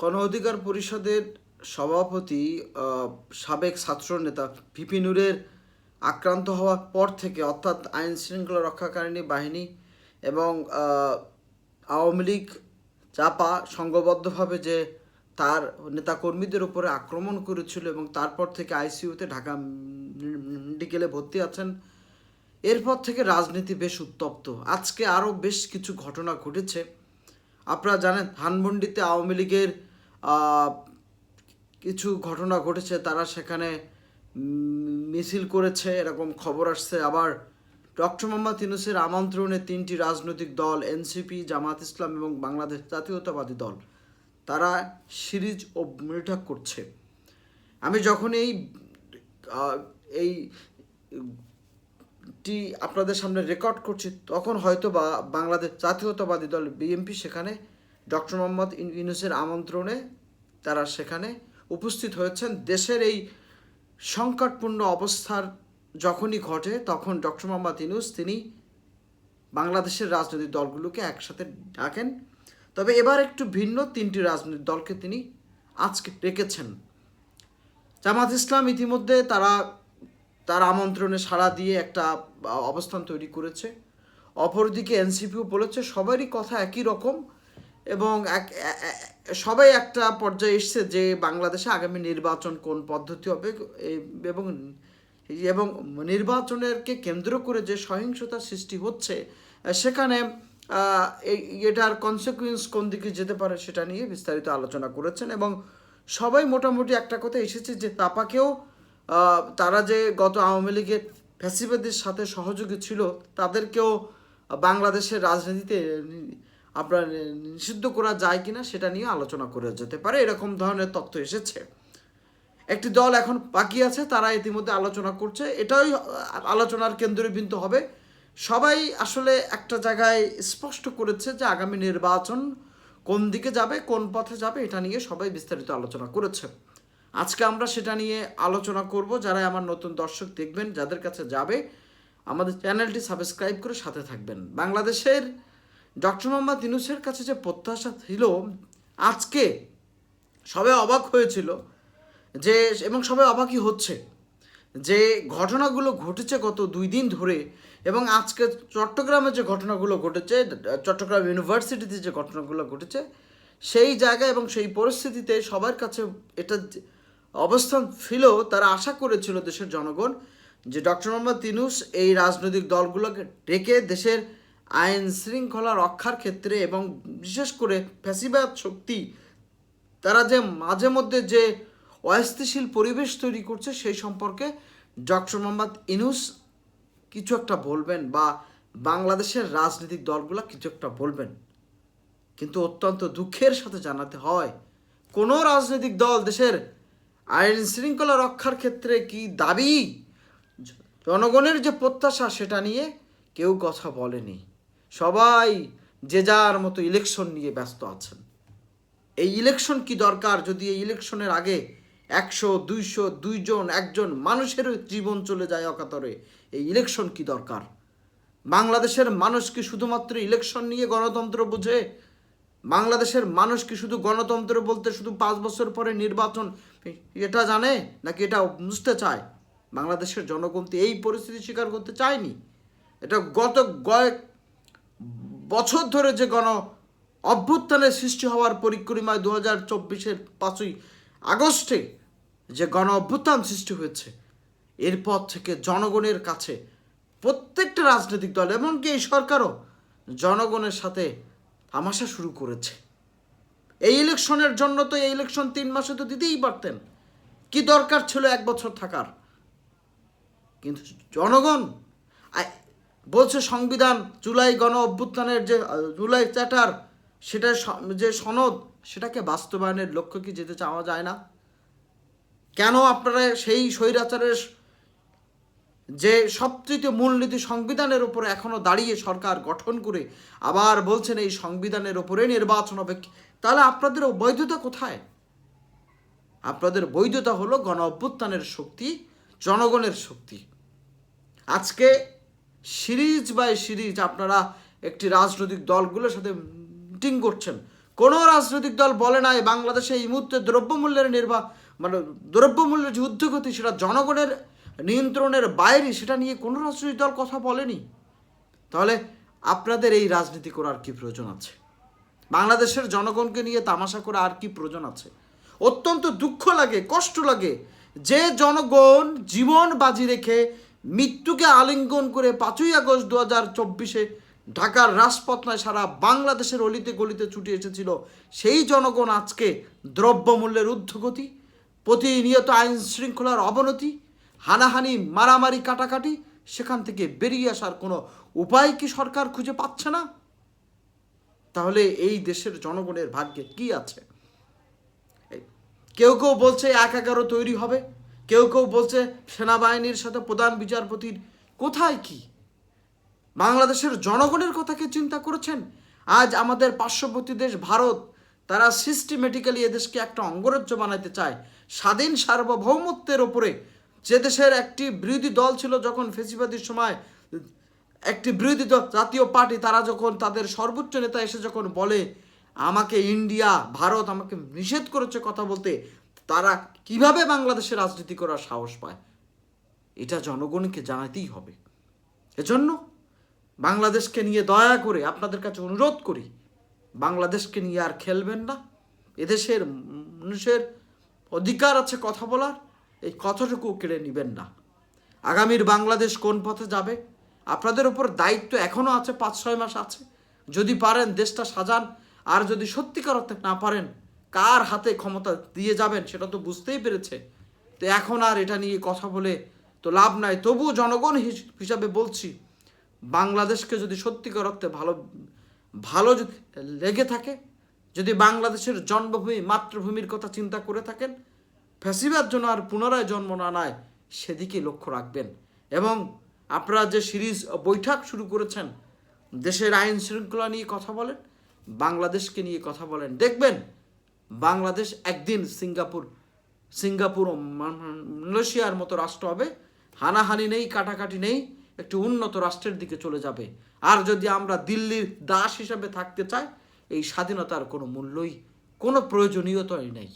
গণ অধিকার পরিষদের সভাপতি সাবেক ছাত্রনেতা ভিপি নুরের আক্রান্ত হওয়ার পর থেকে, অর্থাৎ আইন শৃঙ্খলা রক্ষাকারিণী বাহিনী এবং আওয়ামী লীগ চাপা সংঘবদ্ধভাবে যে তার নেতাকর্মীদের উপরে আক্রমণ করেছিল এবং তারপর থেকে আইসিইউতে ঢাকা মেডিকেলে ভর্তি আছেন, এরপর থেকে রাজনীতি বেশ উত্তপ্ত। আজকে আরও বেশ কিছু ঘটনা ঘটেছে। আপনারা জানেন, ধানমন্ডিতে আওয়ামী লীগের কিছু ঘটনা ঘটেছে, তারা সেখানে মিছিল করেছে, এরকম খবর আসছে। আবার ডক্টর মোহাম্মদ ইউনুসের আমন্ত্রণে তিনটি রাজনৈতিক দল, এনসিপি, জামাত ইসলাম এবং বাংলাদেশ জাতীয়তাবাদী দল, তারা সিরিজ ও বৈঠক করছে। আমি যখন এই এই টি আপনাদের সামনে রেকর্ড করছি, তখন হয়তো বা বাংলাদেশ জাতীয়তাবাদী দল, বিএনপি সেখানে ডক্টর মোহাম্মদ ইউনুসের আমন্ত্রণে তারা সেখানে উপস্থিত হয়েছেন। দেশের এই সংকটপূর্ণ অবস্থার যখনই ঘটে, তখন ডক্টর মোহাম্মদ ইউনুস তিনি বাংলাদেশের রাজনৈতিক দলগুলোকে একসাথে ডাকেন। তবে এবার একটু ভিন্ন তিনটি রাজনৈতিক দলকে তিনি আজকে ডেকেছেন। জামাত ইসলাম ইতিমধ্যে তারা, তার আমন্ত্রণে সাড়া দিয়ে একটা, অবস্থান তৈরি করেছে। অপরদিকে এনসিপিও বলেছে, সবারই কথা একই রকম। এবং সবাই একটা পর্যায়ে এসছে যে বাংলাদেশে আগামী নির্বাচন কোন পদ্ধতি হবে এবং এবং নির্বাচনেরকে কেন্দ্র করে যে সহিংসতা সৃষ্টি হচ্ছে, সেখানে এটার কনসিকুয়েন্স কোন দিকে যেতে পারে সেটা নিয়ে বিস্তারিত আলোচনা করেছেন এবং সবাই মোটামুটি একটা কথা এসেছে যে তাপাকেও তারা যে গত আওয়ামী লীগের ফ্যাসিবাদের সাথে সহযোগী ছিল, তাদেরকেও বাংলাদেশের রাজনীতিতে আপনার নিষিদ্ধ করা যায় কিনা সেটা নিয়ে আলোচনা করে যেতে পারে। এরকম ধরনের তথ্য এসেছে। একটি দল এখন বাকি আছে, তারা ইতিমধ্যে আলোচনা করছে। এটাই আলোচনার কেন্দ্রবিন্দু হবে। সবাই আসলে একটা জায়গায় স্পষ্ট করেছে যে আগামী নির্বাচন কোন দিকে যাবে, কোন পথে যাবে, এটা নিয়ে সবাই বিস্তারিত আলোচনা করেছে। আজকে আমরা সেটা নিয়ে আলোচনা করব। যারা আমার নতুন দর্শক দেখবেন, যাদের কাছে যাবে, আমাদের চ্যানেলটি সাবস্ক্রাইব করে সাথে থাকবেন। বাংলাদেশের ডক্টর মোহাম্মদ ইউনুসের কাছে যে প্রত্যাশা ছিল, আজকে সবাই অবাক হয়েছিল যে, এবং সবাই অবাকই হচ্ছে যে ঘটনাগুলো ঘটেছে গত দুই দিন ধরে এবং আজকে চট্টগ্রামে যে ঘটনাগুলো ঘটেছে, চট্টগ্রাম ইউনিভার্সিটিতে যে ঘটনাগুলো ঘটেছে, সেই জায়গায় এবং সেই পরিস্থিতিতে সবার কাছে এটা অবস্থান ছিল, তারা আশা করেছিল দেশের জনগণ যে ডক্টর মোহাম্মদ তিনুস এই রাজনৈতিক দলগুলোকে ডেকে দেশের আইন শৃঙ্খলা রক্ষার ক্ষেত্রে এবং বিশেষ করে ফ্যাসিবাদ শক্তি, তারা যে মাঝে মধ্যে যে অস্থিতিশীল পরিবেশ তৈরি করছে সেই সম্পর্কে ডক্টর মোহাম্মদ ইনুস কিছু একটা বলবেন বা বাংলাদেশের রাজনৈতিক দলগুলো কিছু একটা বলবেন। কিন্তু অত্যন্ত দুঃখের সাথে জানাতে হয়, কোনো রাজনৈতিক দল দেশের আইন শৃঙ্খলা রক্ষার ক্ষেত্রে কি দাবি? জনগণের যে প্রত্যাশা সেটা নিয়ে কেউ কথা বলেনি। সবাই যে যার মতো ইলেকশন নিয়ে ব্যস্ত আছেন। এই ইলেকশন কি দরকার যদি এই ইলেকশনের আগে একশো, দুইশো, দুইজন, একজন মানুষের জীবন চলে যায় অকাতরে? এই ইলেকশন কি দরকার? বাংলাদেশের মানুষ কি শুধুমাত্র ইলেকশন নিয়ে গণতন্ত্র বুঝে? বাংলাদেশের মানুষ কি শুধু গণতন্ত্র বলতে শুধু পাঁচ বছর পরে নির্বাচন এটা জানে নাকি এটা বুঝতে চায়? বাংলাদেশের জনগণ তো এই পরিস্থিতি স্বীকার করতে চায়নি। এটা গত কয়েক বছর ধরে যে গণ অভ্যুত্থানের সৃষ্টি হওয়ার পরিক্রমায় দু হাজার চব্বিশের পাঁচই আগস্টে যে গণ অভ্যুত্থান সৃষ্টি হয়েছে এরপর থেকে জনগণের কাছে প্রত্যেকটা রাজনৈতিক দল, এমনকি এই সরকারও জনগণের সাথে তামাশা শুরু করেছে। এই ইলেকশনের জন্য তো এই ইলেকশন তিন মাসে তো দিতেই পারতেন। কি দরকার ছিল এক বছর থাকার? কিন্তু জনগণ বলছে সংবিধান, জুলাই গণ অভ্যুত্থানের যে জুলাই চ্যাটার সেটা যে সনদ, সেটাকে বাস্তবায়নের লক্ষ্য কি যেতে চাওয়া যায় না? কেন আপনারা সেই স্বৈরাচারের যে সবচেয়ে মূলনীতি সংবিধানের উপরে এখনও দাঁড়িয়ে সরকার গঠন করে আবার বলছেন এই সংবিধানের উপরে নির্বাচন হবে তাহলে আপনাদের বৈধতা কোথায়? আপনাদের বৈধতা হলো গণ অভ্যুত্থানের শক্তি, জনগণের শক্তি। আজকে সিরিজ বাই সিরিজ আপনারা একটি রাজনৈতিক দলগুলোর সাথে মিটিং করছেন। কোনো রাজনৈতিক দল বলে নাই বাংলাদেশে এই মুহূর্তে দ্রব্যমূল্যের নির্বাহ মানে দ্রব্যমূল্যের যে উদ্যোগতি সেটা জনগণের নিয়ন্ত্রণের বাইরে, সেটা নিয়ে কোনো রাজনৈতিক দল কথা বলেনি। তাহলে আপনাদের এই রাজনীতি করার কি প্রয়োজন আছে? বাংলাদেশের জনগণকে নিয়ে তামাশা করে আর কি প্রয়োজন আছে? অত্যন্ত দুঃখ লাগে, কষ্ট লাগে যে জনগণ জীবন বাজি রেখে মৃত্যুকে আলিঙ্গন করে পাঁচই আগস্ট দু হাজার চব্বিশে ঢাকার রাজপথনায় সারা বাংলাদেশের অলিতে গলিতে ছুটে এসেছিল সেই জনগণ আজকে দ্রব্যমূল্যের ঊর্ধ্বগতি, প্রতিনিয়ত আইন শৃঙ্খলার অবনতি, হানাহানি, মারামারি, কাটাকাটি, সেখান থেকে বেরিয়ে আসার কোনো উপায় কি সরকার খুঁজে পাচ্ছে না? তাহলে এই দেশের জনগণের ভাগ্যে কি আছে? কেউ কেউ বলছে এক এগারো তৈরি হবে। কেউ কেউ বলছে সেনাবাহিনীর সাথে প্রধান বিচারপতির কোথায় কি? বাংলাদেশের জনগণের কথা কে চিন্তা করেছেন। আজ আমাদের পার্শ্ববর্তী দেশ ভারত, তারা সিস্টেমেটিক্যালি এদেশকে একটা অঙ্গরাজ্য বানাতে চায়। স্বাধীন সার্বভৌমত্বের ওপরে যে দেশের একটি বিরোধী দল ছিল যখন ফেসিবাদীর সময়, একটি বিরোধী দল জাতীয় পার্টি, তারা যখন তাদের সর্বোচ্চ নেতা এসে যখন বলে, আমাকে ইন্ডিয়া, ভারত আমাকে নিষেধ করেছে কথা বলতে তারা কীভাবে বাংলাদেশে রাজনীতি করার সাহস পায়? এটা জনগণকে জানাতেই হবে। এজন্য বাংলাদেশকে নিয়ে দয়া করে আপনাদের কাছে অনুরোধ করি, বাংলাদেশকে নিয়ে আর খেলবেন না। এদেশের মানুষের অধিকার আছে কথা বলার, এই কথাটুকু কেড়ে নেবেন না। আগামীর বাংলাদেশ কোন পথে যাবে? আপনাদের উপর দায়িত্ব এখনও আছে পাঁচ ছয় মাস আছে। যদি পারেন দেশটা সাজান, আর যদি সত্যিকার অর্থে না পারেন কার হাতে ক্ষমতা দিয়ে যাবেন সেটা তো বুঝতেই পেরেছে। তো এখন আর এটা নিয়ে কথা বলে তো লাভ নাই। তবুও জনগণ হিস- হিসাবে বলছি, বাংলাদেশকে যদি সত্যিকার অর্থে ভালো ভালো যদি লেগে থাকে, যদি বাংলাদেশের জন্মভূমি, মাতৃভূমির কথা চিন্তা করে থাকেন, ফ্যাসিবাদ যেন আর পুনরায় জন্ম না নেয় সেদিকে লক্ষ্য রাখবেন। এবং আপনারা যে সিরিজ, বৈঠক শুরু করেছেন, দেশের আইন শৃঙ্খলা নিয়ে কথা বলেন, বাংলাদেশকে নিয়ে কথা বলেন। দেখবেন বাংলাদেশ একদিন সিঙ্গাপুর সিঙ্গাপুর ও মালয়েশিয়ার মতো রাষ্ট্র হবে। হানাহানি নেই, কাটাকাটি নেই, একটি উন্নত রাষ্ট্রের দিকে চলে যাবে। আর যদি আমরা দিল্লির দাস হিসাবে থাকতে চাই, এই স্বাধীনতার কোনো মূল্যই, কোনো প্রয়োজনীয়তাই নেই।